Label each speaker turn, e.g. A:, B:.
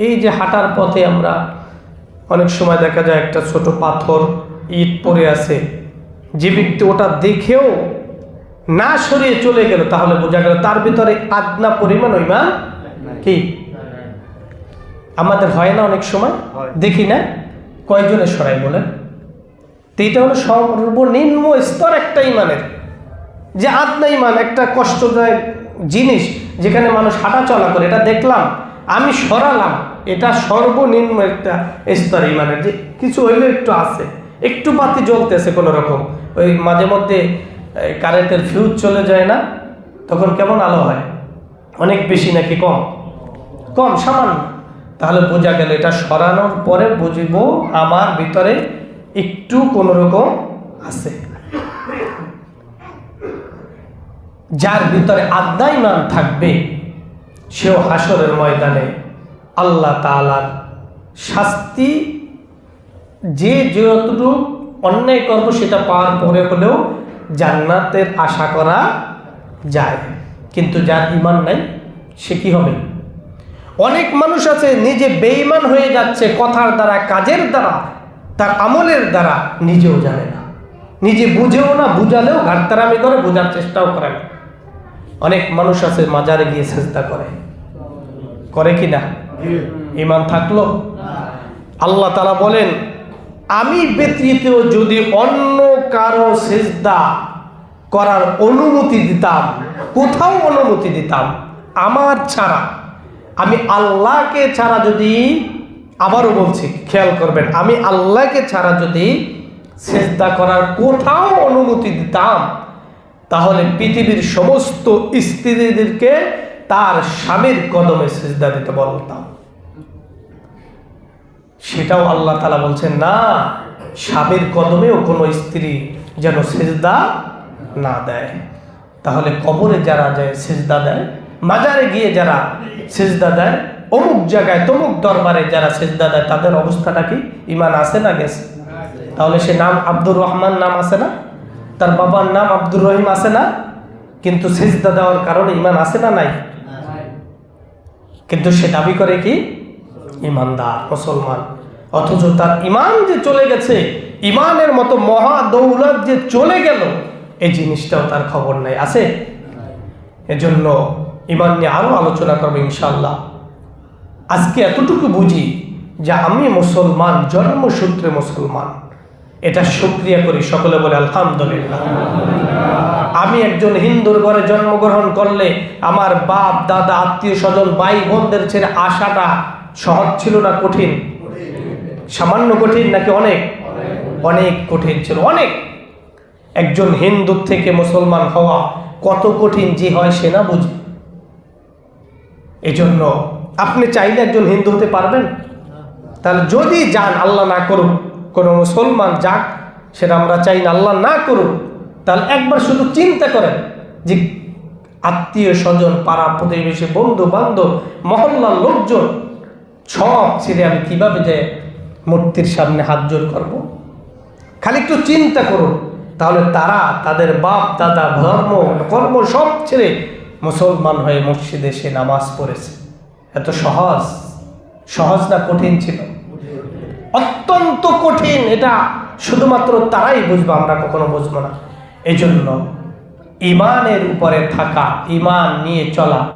A: এই যে হাঁটার পথে আমরা অনেক সময় দেখা যায় একটা ছোট পাথর ইট পড়ে আছে। যে ব্যক্তি ওটা দেখেও না সরিয়ে চলে গেল তাহলে বোঝা গেল তার ভিতরে আদনা পরিমাণ ওই ইমান কি? আমাদের হয় না অনেক সময়? দেখি না। কয়জনে সরাই বলেন? তো এটা হলো সর্বনিম্ন স্তর একটা ইমানের। যে আদনা ইমান একটা কষ্টদায়ক জিনিস যেখানে মানুষ হাঁটা চলা করে এটা দেখলাম আমি সরালাম। এটা সর্বনিম্ন একটা স্তর ইমানের যে কিছু হইলে একটু আছে। একটু বাতি জ্বলতেছে কোনো রকম ওই মাঝে মধ্যে কারেন্টের ফিউজ চলে যায় না, তখন কেমন আলো হয়? অনেক বেশি নাকি কম? কম, সামান্য। তাহলে বোঝা গেল এটা সরানোর পরে বুঝব আমার ভিতরে একটু কোনো রকম আছে। যার ভিতরে আদা ইমান থাকবে, সেও হাসরের ময়দানে আল্লাহ তাআলার শাস্তি যে যতটুকু অন্যায় কর্ম সেটা পাওয়ার পরে হলেও জান্নাতের আশা করা যায়। কিন্তু যার ইমান নাই, সে কি হবে? অনেক মানুষ আছে, নিজে বেইমান হয়ে যাচ্ছে, কথার দ্বারা, কাজের দ্বারা, তার আমলের দ্বারা নিজেও জানে না। নিজে বুঝেও না, বুঝালেও ঘাটতারামি করে, বোঝার চেষ্টাও করে না। অনেক মানুষ আছে, মাজারে গিয়ে চেষ্টা করে। করে কি না? ইমান থাকল? আল্লাহ তালা বলেন, আমি ব্যতীত যদি অন্য কারও সেজদা করার অনুমতি দিতাম, কোথাও অনুমতি দিতাম, আমার ছাড়া, আমি আল্লাহকে ছাড়া যদি আবারও বলছি, খেয়াল করবেন, আমি আল্লাহকে ছাড়া যদি সেজদা করার কোথাও অনুমতি দিতাম, তাহলে পৃথিবীর সমস্ত স্ত্রীদেরকে তার স্বামীর কদমে সেজদা দিতে বলতাম। সেটাও আল্লাহ তালা বলছেন, না, স্বামীর কদমেও কোনো স্ত্রী যেন সেজদা না দেয়। তাহলে কবরে যারা যায় সেজদা দেয়, মাজারে গিয়ে যারা সেজদা দেয়, অমুক জায়গায় তমুক দরবারে যারা সেজদা দেয়, তাদের অবস্থাটা কি? ইমান আছে না গেছে? তাহলে সে নাম আব্দুর রহমান নাম আছে না? তার বাবার নাম আব্দুর রহিম আছে না? কিন্তু সেজদা দেওয়ার কারণে ইমান আছে না নাই? কিন্তু সে দাবি করে কি? ইমানদার, মুসলমান। অথচ তার ইমান যে চলে গেছে, ইমানের মতো মহা দৌলত যে চলে গেল, এই জিনিসটাও তার খবর নাই। আছে? এজন্য ইমান নিয়ে আরও আলোচনা করব ইনশাল্লাহ আজকে এতটুকু বুঝি যে আমি মুসলমান, জন্মসূত্রে মুসলমান। এটা সুক্রিয়া করি সকলে বলে আলহামদুলিল্লাহ। আমি একজন হিন্দুর ঘরে জন্মগ্রহণ করলে আমার বাপ, দাদা, আত্মীয় স্বজন, ভাই বোনদের ছেড়ে আসাটা সহজ ছিল না কঠিন? সামান্য কঠিন নাকি অনেক? অনেক কঠিন ছিল, অনেক। একজন হিন্দু থেকে মুসলমান হওয়া কত কঠিন যে হয় সে না বুঝে। এজন্য আপনি চাইলে একজন হিন্দু হতে পারবেন। তাহলে যদি যান, আল্লাহ না করুক, কোনো মুসলমান যাক, সেটা আমরা চাই না, আল্লাহ না করুক তাহলে একবার শুধু চিন্তা করেন যে আত্মীয় স্বজন, পাড়া প্রতিবেশী বন্ধু বান্ধব মহল্লার লোকজন, সব ছেড়ে আমি কীভাবে যে মূর্তির সামনে হাত জোর করব? খালি একটু চিন্তা করুন, তাহলে তারা, তাদের বাপ, দাদা, ধর্ম, কর্ম, সব ছেড়ে মুসলমান হয়ে মসজিদে এসে নামাজ পড়েছে। এত সহজ? সহজ না কঠিন ছিল? অত্যন্ত কঠিন, এটা শুধুমাত্র তারাই বুঝবে, আমরা কখনো বুঝব না। এই জন্য ইমানের উপরে থাকা ইমান নিয়ে চলা